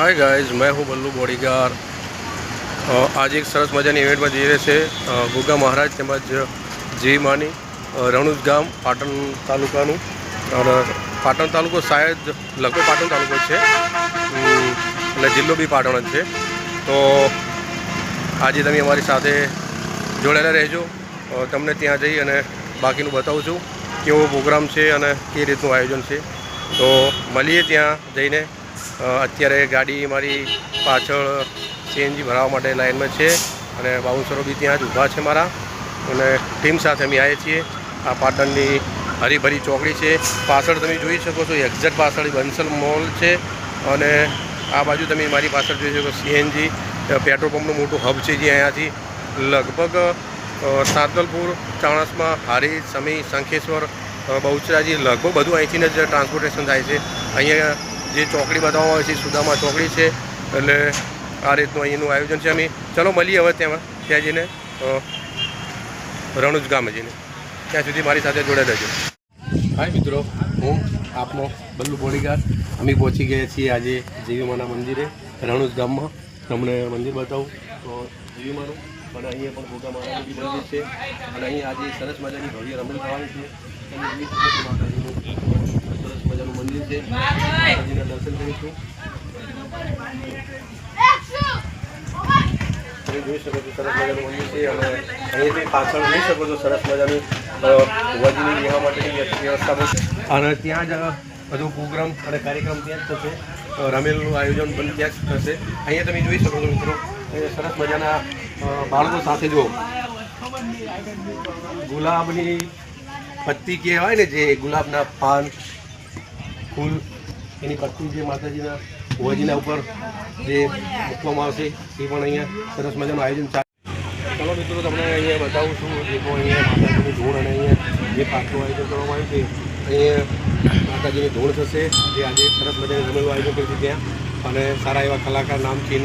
Hi guys મેં હું બલ્લુ બોડીગાર આજે એક સરસ મજાની ઇવેન્ટમાં જઈ રહ્યા છે ગુગા મહારાજ તેમજ જી માની રણુજ ગામ પાટણ તાલુકાનું અને પાટણ તાલુકો શાયદ લગભગ પાટણ તાલુકો છે અને જિલ્લો બી પાટણ જ છે। તો આજે તમે અમારી સાથે જોડાયેલા રહેજો। તમને ત્યાં જઈ અને બાકીનું બતાવું છું કેવો પ્રોગ્રામ છે અને કઈ રીતનું આયોજન છે। તો મળીએ ત્યાં જઈને। અત્યારે ગાડી મારી પાછળ સીએનજી ભરાવવા માટે લાઇનમાં છે અને બાઉન્સરો બી ત્યાં જ ઊભા છે મારા અને ટીમ સાથે અમે આવીએ છીએ. આ પાટણની હરીભરી ચોકડી છે. પાછળ તમે જોઈ શકો છો, એક્ઝેક્ટ પાછળ બંસલ મોલ છે અને આ બાજુ તમે મારી પાછળ જોઈ શકો સીએનજી પેટ્રોલ પંપનું મોટું હબ છે જે અહીંયાથી લગભગ સાંતલપુર, ચાણસમા, હારી, સમી, શંખેશ્વર બહુચરાજી, લગભગ બધું અહીંથી જ ટ્રાન્સપોર્ટેશન થાય છે. અહીંયા જે ચોકડી બતાવવામાં આવે છે સુદામા ચોકડી છે. એટલે આ રીતનું અહીંનું આયોજન છે. અમે ચલો મળીએ હવે ત્યાં ત્યાં જઈને રણુજ ગામે જઈને. ત્યાં સુધી મારી સાથે જોડાઈ રહેજો. હાય મિત્રો, હું આપનો બલ્લુ બોડીગાર અમે પહોંચી ગયા છીએ આજે જીવીમાના મંદિરે, રણુજ ગામમાં. તમને મંદિર બતાવું. તો જીવીમાનું અને અહીંયા પણ ગોગા માતાનું મંદિર છે. અને અહીંયા આજે સરસ મજાની ભવ્ય રમણ થવાની છે. માતાજીનું સરસ મજાનું મંદિર છે. માતાજીના દર્શન કરીશું જોઈ શકો છો સરસ મજાનું મંદિર છે. અને અહીંયાથી પાછળ જોઈ શકો છો સરસ મજાનું વજીની રહેવા માટેની વ્યવસ્થા. અને ત્યાં જ બધો પ્રોગ્રામ અને કાર્યક્રમ ત્યાં જ થશે. રમેલનું આયોજન પણ ત્યાં જ થશે. અહીંયા તમે જોઈ શકો છો મિત્રો સરસ મજાના બાળકો સાથે જો ગુલાબની પત્તી કહેવાય ને જે ગુલાબના પાન, ફૂલ એની પત્ની જે માતાજીના હોજીના ઉપર જે મૂકવામાં આવશે એ પણ અહીંયા સરસ મજાનું આયોજન ચાલે. ચલો મિત્રો તમને અહીંયા બતાવું છું જે પણ અહીંયા માતાજીની ધૂણ અને અહીંયા જે પાકનું આયોજન કરવામાં આવ્યું છે, અહીંયા માતાજીની ધૂણ થશે. જે આજે સરસ મજાને જમેલું આયોજન કર્યું છે ત્યાં. અને સારા એવા કલાકાર નામ છે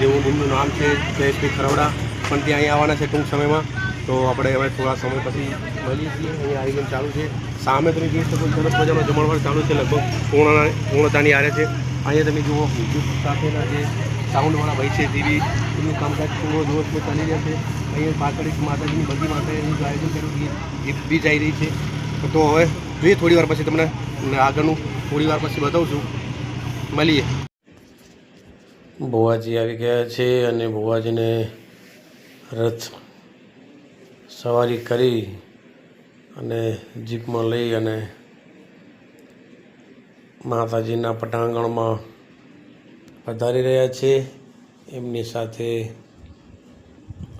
જેવું એમનું નામ છે જયશ્રી ખરવડા. પણ ત્યાં અહીંયા આવવાના છે ટૂંક સમયમાં. તો આપણે હવે થોડા સમય પછી મળીએ છીએ. અહીંયા આયોજન ચાલુ છે. સામે તમે જોઈ શકો સરસ મજાનો જમણવાર ચાલુ છે, લગભગ પૂર્ણ પૂર્ણતાની આરે છે. અહીંયા તમે જુઓ, વિદ્યુત સાથેના જે સાઉન્ડવાળા ભાઈ છે તેવી એમનું કામકાજ પૂરો જોશમાં ચાલી રહ્યા છે. અહીંયા પાછળ એક માતાજીની બધી માતાજીનું આયોજન કર્યું છે એ બી જઈ રહી છે. તો હવે જોઈએ થોડી વાર પછી તમને આગળનું, થોડી વાર પછી બતાવું છું મળીએ. ભુવાજી આવી ગયા છે અને ભુવાજીને રથ સવારી કરી અને જીપમાં લઈ અને માતાજીના પટાંગણમાં પધારી રહ્યા છે. એમની સાથે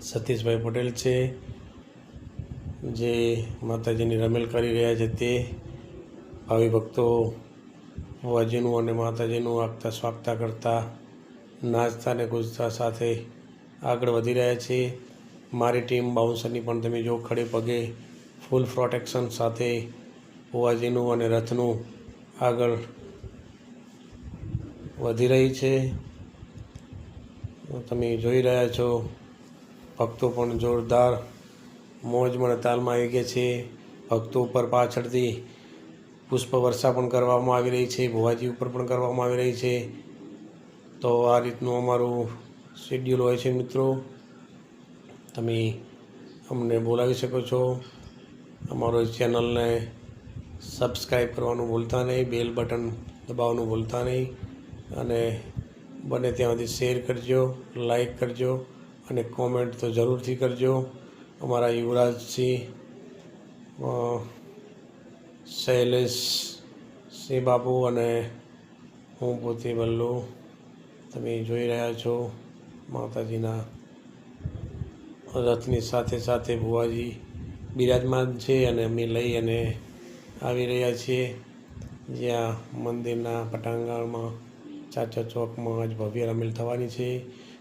સતીશભાઈ પટેલ છે. જે માતાજીની રમેલ કરી રહ્યા છે તે ભાવિ ભક્તો ભુવાજીનું અને માતાજીનું આગતા સ્વાગતા કરતા નાચતા અને ગુજતા સાથે આગળ વધી રહ્યા છે. મારી ટીમ બાઉન્સરની પણ તમે જો ખડે પગે ફૂલ પ્રોટેક્શન સાથે ભુવાજીનું અને રથનું આગળ વધી રહી છે. તમે જોઈ રહ્યા છો, ભક્તો પણ જોરદાર મોજમાં મને તાલમાં આવી ગયા છે. ભક્તો ઉપર પાછળથી પુષ્પ વર્ષા પણ કરવામાં આવી રહી છે, ભુવાજી ઉપર પણ કરવામાં આવી રહી છે. તો આ રીતનું અમારું શેડ્યુલ હોય છે મિત્રો. તમે અમને બોલાવી શકો છો. અમારો ચેનલને સબસ્ક્રાઈબ કરવાનું ભૂલતા નહીં, બેલ બટન દબાવવાનું ભૂલતા નહીં અને બને ત્યાં શેર કરજો લાઈક કરજો અને કોમેન્ટ તો જરૂરથી કરજો. અમારા યુવરાજસિંહ શૈલેષ સિંહ બાપુ અને હું પોતે બલ્લુ તમે જોઈ રહ્યા છો માતાજીના રથની સાથે સાથે ભુવાજી બિરાજમાન છે અને અમે લઈ અને આવી રહ્યા છીએ. જ્યાં મંદિરના પટાંગણમાં, ચાચા ચોકમાં આજ ભવ્ય રમેલ થવાની છે.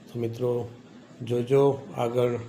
તો મિત્રો, જોજો આગળ